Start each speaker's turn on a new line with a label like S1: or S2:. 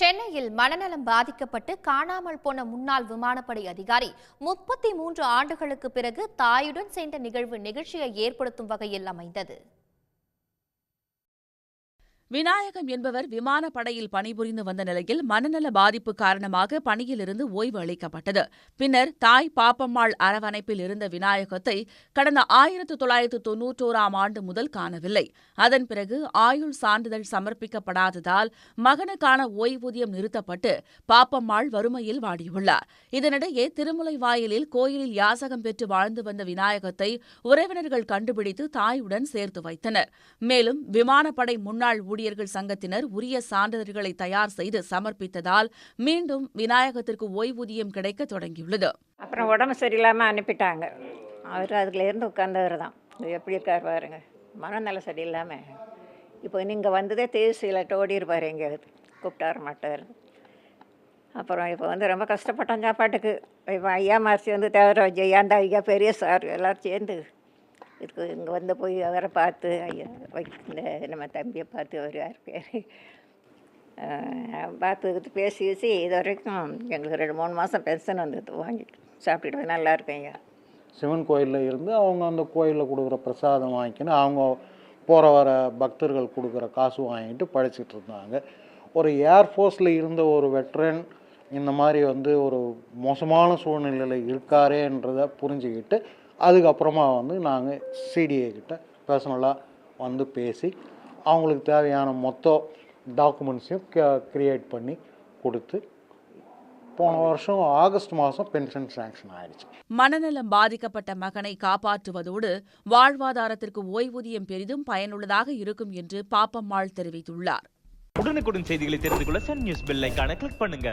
S1: சென்னையில் மனநலம் பாதிக்கப்பட்டு காணாமல் போன முன்னாள் விமானப்படை அதிகாரி முப்பத்தி மூன்று ஆண்டுகளுக்கு பிறகு தாயுடன் சேர்ந்த நிகழ்வு நிகழ்ச்சியை ஏற்படுத்தும் வகையில் அமைந்தது.
S2: விநாயகம் என்பவர் விமானப்படையில் பணிபுரிந்து வந்த நிலையில் மனநல பாதிப்பு காரணமாக பணியிலிருந்து ஓய்வு அளிக்கப்பட்டது. பின்னர் தாய் பாப்பம்மாள் அரவணைப்பில் இருந்த விநாயகத்தை கடந்த ஆயிரத்து தொள்ளாயிரத்து தொன்னூற்றோராம் ஆண்டு முதல் காணவில்லை. அதன் பிறகு ஆயுள் சான்றிதழ் சமர்ப்பிக்கப்படாததால் மகனுக்கான ஓய்வூதியம் நிறுத்தப்பட்டு பாப்பம்மாள் வறுமையில் வாடியுள்ளார். இதனிடையே திருமுலை வாயிலில் கோயிலில் யாசகம் பெற்று வாழ்ந்து வந்த விநாயகத்தை உறவினர்கள் கண்டுபிடித்து தாயுடன் சேர்த்து வைத்தனர். மேலும் விமானப்படை முன்னாள் ஊழியர்கள் சங்கத்தினர் உரிய சான்றிதழ்களை தயார் செய்து சமர்ப்பித்ததால் மீண்டும் விநாயகத்திற்கு ஓய்வூதியம் கிடைக்க தொடங்கியுள்ளது.
S3: அப்புறம் உடம்பு சரியில்லாமல் அனுப்பிட்டாங்க. அவர் அதுலேருந்து உட்காந்தவர் தான். எப்படி இருக்கார் பாருங்க. மனநல சரியில்லாமல் இப்போ நீங்கள் வந்ததே தேசியில் ஓடி இருப்பார் எங்கேயாவது. கூப்பிட்டு மாட்டார். அப்புறம் இப்போ வந்து ரொம்ப கஷ்டப்பட்டோம் சாப்பாட்டுக்கு. இப்போ ஐயா மாசி வந்து தேவர அந்த ஐயா பெரிய சார் எல்லோரும் சேர்ந்து இதுக்கு இங்கே வந்து போய் அவரை பார்த்து ஐயா இந்த நம்ம தம்பியை பார்த்து வருவார் பேர்? பார்த்து பேசி பேசி இது வரைக்கும் எங்களுக்கு ரெண்டு மூணு மாதம் பென்ஷன் வந்தது. வாங்கிட்டு சாப்பிட்டுட்டு நல்லா இருக்கேன் ஐயா.
S4: சிவன் கோயிலில் இருந்து அவங்க அந்த கோயிலில் கொடுக்குற பிரசாதம் வாங்கிக்கின்னு அவங்க போகிற வர பக்தர்கள் கொடுக்குற காசு வாங்கிட்டு படிச்சுட்டு இருந்தாங்க. ஒரு ஏர்ஃபோர்ஸில் இருந்த ஒரு வெட்ரன் இந்த மாதிரி வந்து ஒரு மோசமான சூழ்நிலையில் இருக்காரேன்றதை புரிஞ்சுக்கிட்டு அதுக்கப்புறமா வந்து நாங்கள் சிடிஏ கிட்ட பர்சனலாக வந்து பேசி அவங்களுக்கு தேவையான மொத்த டாக்குமெண்ட்ஸையும் க்ரியேட் பண்ணி கொடுத்து போன வருஷம் ஆகஸ்ட் மாதம் பென்ஷன் சாங்ஷன் ஆயிடுச்சு.
S2: மனநலம் பாதிக்கப்பட்ட மகனை காப்பாற்றுவதோடு வாழ்வாதாரத்திற்கு ஓய்வூதியம் பெரிதும் பயனுள்ளதாக இருக்கும் என்று பாப்பம்மாள் தெரிவித்துள்ளார்.
S5: உடனுக்குடன் செய்திகளை தெரிந்து கொள்ள சன் நியூஸ் பெல் கிளிக் பண்ணுங்க.